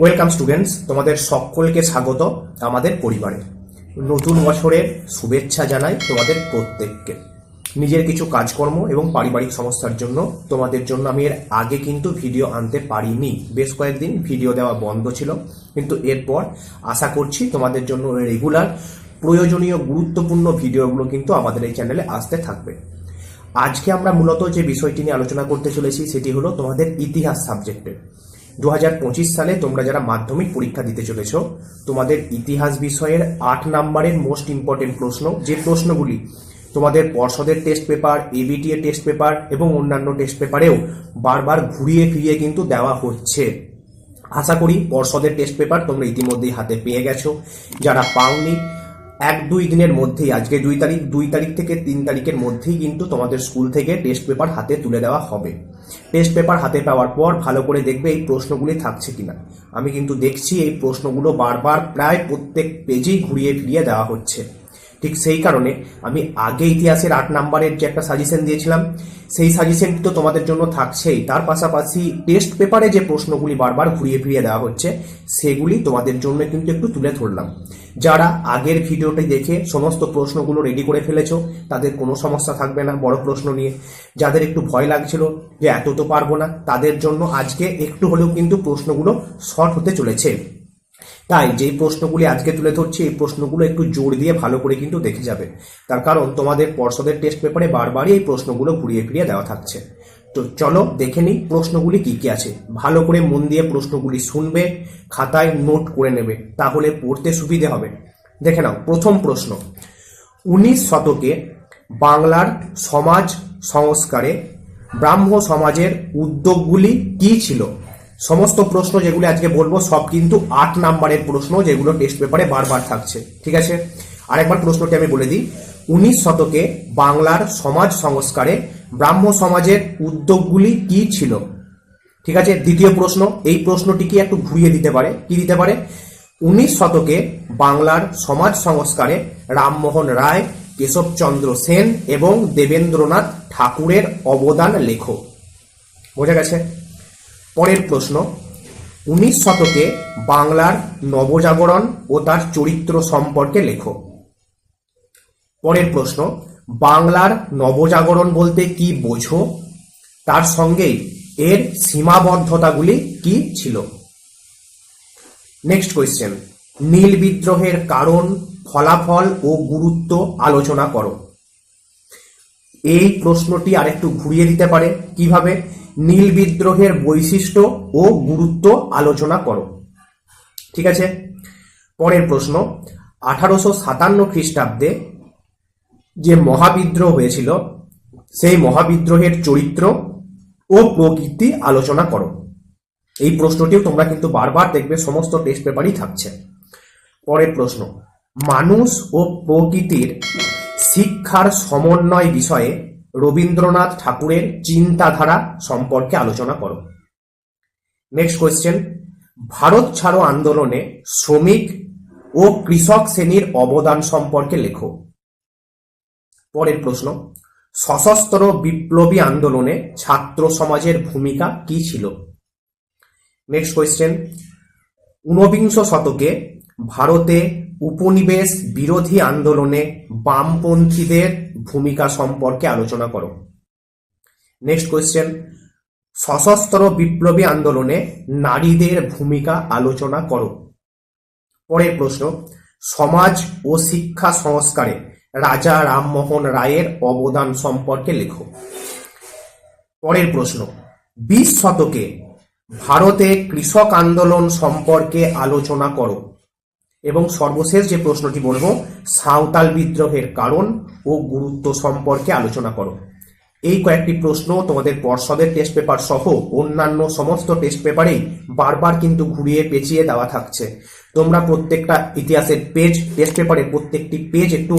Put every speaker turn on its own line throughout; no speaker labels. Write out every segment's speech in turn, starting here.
Welcome students তোমাদের সকলকে স্বাগত আমাদের পরিবারে। নতুন বছরের শুভেচ্ছা জানাই তোমাদের প্রত্যেককে। নিজের কিছু কাজকর্ম এবং পারিবারিক সমস্যার জন্য তোমাদের জন্য আমি এর আগে কিন্তু ভিডিও আনতে পারিনি। বেশ কয়েকদিন ভিডিও দেওয়া বন্ধ ছিল, কিন্তু এরপর আশা করছি তোমাদের জন্য রেগুলার, প্রয়োজনীয়, গুরুত্বপূর্ণ ভিডিওগুলো কিন্তু আমাদের এই চ্যানেলে আসতে থাকবে। আজকে আমরা মূলত যে বিষয়টি নিয়ে আলোচনা করতে চলেছি, সেটি হলো তোমাদের ইতিহাস সাবজেক্টের দু হাজার পঁচিশ সালে তোমরা যারা মাধ্যমিক পরীক্ষা দিতে চলেছ, তোমাদের ইতিহাস বিষয়ের আট নাম্বারের মোস্ট ইম্পর্টেন্ট প্রশ্ন, যে প্রশ্নগুলি তোমাদের পর্ষদের test paper ABTA test paper এবং অন্যান্য টেস্ট পেপারেও বারবার ঘুরিয়ে ফিরিয়ে কিন্তু দেওয়া হচ্ছে। আশা করি পর্ষদের টেস্ট পেপার তোমরা ইতিমধ্যেই হাতে পেয়ে গেছো। যারা পাওনি এক দুই দিনের মধ্যেই, আজকে দুই তারিখ দুই তারিখ থেকে তিন তারিখের মধ্যেই কিন্তু তোমাদের স্কুল থেকে টেস্ট পেপার হাতে তুলে দেওয়া হবে। টেস্ট পেপার হাতে পাওয়ার পর ভালো করে দেখবে এই প্রশ্নগুলি থাকছে কিনা। আমি কিন্তু দেখছি এই প্রশ্নগুলো বারবার প্রায় প্রত্যেক পেজেই ঘুরিয়ে ফিরিয়ে দেওয়া হচ্ছে। ঠিক সেই কারণে আমি আগে ইতিহাসের আট নাম্বারের যে একটা সাজেশন দিয়েছিলাম, সেই সাজেশনটি তো তোমাদের জন্য থাকছেই। তার পাশাপাশি টেস্ট পেপারে যে প্রশ্নগুলি বারবার ঘুরিয়ে ফিরিয়ে দেওয়া হচ্ছে, সেগুলি তোমাদের জন্য কিন্তু একটু তুলে ধরলাম। যারা আগের ভিডিওটি দেখে সমস্ত প্রশ্নগুলো রেডি করে ফেলেছো, তাদের কোনো সমস্যা থাকবে না বড় প্রশ্ন নিয়ে। যাদের একটু ভয় লাগছিল যে এত তো পারব না, তাদের জন্য আজকে একটু হলেও কিন্তু প্রশ্নগুলো শর্ট হতে চলেছে। তাই যেই প্রশ্নগুলি আজকে তুলে ধরছি, এই প্রশ্নগুলো একটু জোর দিয়ে ভালো করে কিন্তু দেখে যাবে। তার কারণ তোমাদের পর্ষদের টেস্ট পেপারে বারবারই এই প্রশ্নগুলো ঘুরিয়ে ফিরিয়ে দেওয়া থাকছে। তো চলো দেখে নিই প্রশ্নগুলি কি কি আছে। ভালো করে মন দিয়ে প্রশ্নগুলি শুনবে, খাতায় নোট করে নেবে, তাহলে পড়তে সুবিধে হবে। দেখে নাও, প্রথম প্রশ্ন। উনিশ শতকে বাংলার সমাজ সংস্কারে ব্রাহ্ম সমাজের উদ্যোগগুলি কি ছিল? সমস্ত প্রশ্ন যেগুলো আজকে বলব, সব কিন্তু আট নাম্বারের প্রশ্ন যেগুলো টেস্ট পেপারে বারবার থাকছে। ঠিক আছে? আরেকবার প্রশ্নটি আমি বলে দিই। উনিশ শতকে বাংলার সমাজ সংস্কারে ব্রাহ্ম সমাজের উদ্যোগগুলি কি ছিল? ঠিক আছে? দ্বিতীয় প্রশ্ন, এই প্রশ্নটি কি একটু ঘুরিয়ে দিতে পারে? কি দিতে পারে? উনিশ শতকে বাংলার সমাজ সংস্কারে রামমোহন রায়, কেশবচন্দ্র সেন এবং দেবেন্দ্রনাথ ঠাকুরের অবদান লেখো। বোঝা গেছে? পরের প্রশ্ন, উনিশ শতকে বাংলার নবজাগরণ ও তার চরিত্র সম্পর্কে লেখো। পরের প্রশ্ন, বাংলার নবজাগরণ বলতে কি বোঝো? তার সঙ্গেই এর সীমাবদ্ধতাগুলি কি ছিল? নেক্সট কোয়েশ্চেন নীল বিদ্রোহের কারণ, ফলাফল ও গুরুত্ব আলোচনা করো। এই প্রশ্নটি আরেকটু ঘুরিয়ে দিতে পারে। কীভাবে? নীল বিদ্রোহের বৈশিষ্ট্য ও গুরুত্ব আলোচনা করো। ঠিক আছে? পরের প্রশ্ন, আঠারোশো সাতান্ন খ্রিস্টাব্দে যে মহাবিদ্রোহ হয়েছিল, সেই মহাবিদ্রোহের চরিত্র ও প্রকৃতি আলোচনা করো। এই প্রশ্নটিও তোমরা কিন্তু বারবার দেখবে, সমস্ত টেস্ট পেপারই থাকছে। পরের প্রশ্ন, মানুষ ও প্রকৃতির শিক্ষার সমন্বয় বিষয়ে রবীন্দ্রনাথ ঠাকুরের চিন্তাধারা সম্পর্কে আলোচনা করো। নেক্সট কোয়েশ্চেন ভারত ছাড়ো আন্দোলনে শ্রমিক ও কৃষক শ্রেণির অবদান সম্পর্কে লেখো। পরের প্রশ্ন, সশস্ত্র বিপ্লবী আন্দোলনে ছাত্র সমাজের ভূমিকা কি ছিল? নেক্সট কোয়েশ্চেন ঊনবিংশ শতকে ভারতে উপনিবেশ বিরোধী আন্দোলনে বামপন্থীদের ভূমিকা সম্পর্কে আলোচনা করো। নেক্সট কোয়েশ্চেন সশস্ত্র বিপ্লবী আন্দোলনে নারীদের ভূমিকা আলোচনা করো। পরের প্রশ্ন, সমাজ ও শিক্ষা সংস্কারে রাজা রামমোহন রায়ের অবদান সম্পর্কে লেখো। পরের প্রশ্ন, বিশ শতকে ভারতে কৃষক আন্দোলন সম্পর্কে আলোচনা করো। এবং সর্বশেষ যে প্রশ্নটি বলব, সাঁওতাল বিদ্রোহের কারণ ও গুরুত্ব সম্পর্কে আলোচনা করো। এই কয়েকটি প্রশ্ন তোমাদের পর্ষদের টেস্ট পেপার সহ অন্যান্য সমস্ত টেস্ট পেপারেই বারবার কিন্তু ঘুরিয়ে পেঁচিয়ে দেওয়া থাকছে। তোমরা প্রত্যেকটা ইতিহাসের পেজ টেস্ট পেপারের প্রত্যেকটি পেজ একটু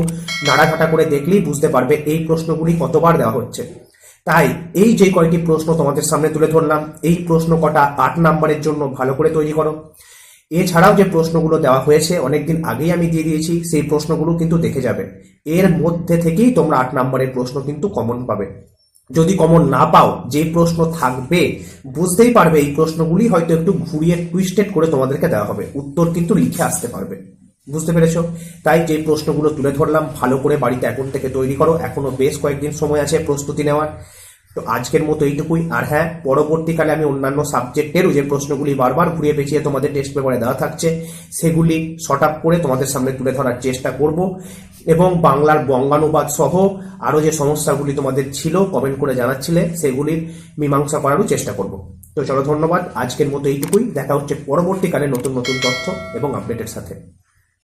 নাড়াঘাটা করে দেখলেই বুঝতে পারবে এই প্রশ্নগুলি কতবার দেওয়া হচ্ছে। তাই এই যে কয়টি প্রশ্ন তোমাদের সামনে তুলে ধরলাম, এই প্রশ্ন কটা আট নাম্বারের জন্য ভালো করে তৈরি করো। এছাড়াও যে প্রশ্নগুলো দেওয়া হয়েছে, অনেকদিন আগেই আমি দিয়ে দিয়েছি, সেই প্রশ্নগুলো কিন্তু দেখে যাবে। এর মধ্যে থেকেই তোমরা আট নম্বরের প্রশ্ন কিন্তু কমন পাবে। যদি কমন না পাও, যে প্রশ্ন থাকবে, বুঝতেই পারবে এই প্রশ্নগুলি, হয়তো একটু ঘুরিয়ে টুইস্টেড করে তোমাদেরকে দেওয়া হবে। উত্তর কিন্তু লিখে আসতে পারবে। বুঝতে পেরেছ? তাই যে প্রশ্নগুলো তুলে ধরলাম, ভালো করে বাড়িতে এখন থেকে তৈরি করো। এখনও বেশ কয়েকদিন সময় আছে প্রস্তুতি নেওয়ার। তো আজকের মতো এইটুকুই। আর হ্যাঁ পরবর্তীকালে আমি অন্যান্য সাবজেক্টেরও যে প্রশ্নগুলি বারবার ঘুরিয়ে পেঁচিয়ে তোমাদের টেস্ট পেপারে দেওয়া থাকছে, সেগুলি শর্ট আপ করে তোমাদের সামনে তুলে ধরার চেষ্টা করব এবং বাংলার বঙ্গানুবাদ সহ আরও যে সমস্যাগুলি তোমাদের ছিল কমেন্ট করে জানাচ্ছিলে, সেগুলির মীমাংসা করারও চেষ্টা করব। তো চলো ধন্যবাদ, আজকের মতো এইটুকুই। দেখা হচ্ছে পরবর্তীকালে নতুন নতুন তথ্য এবং আপডেটের সাথে।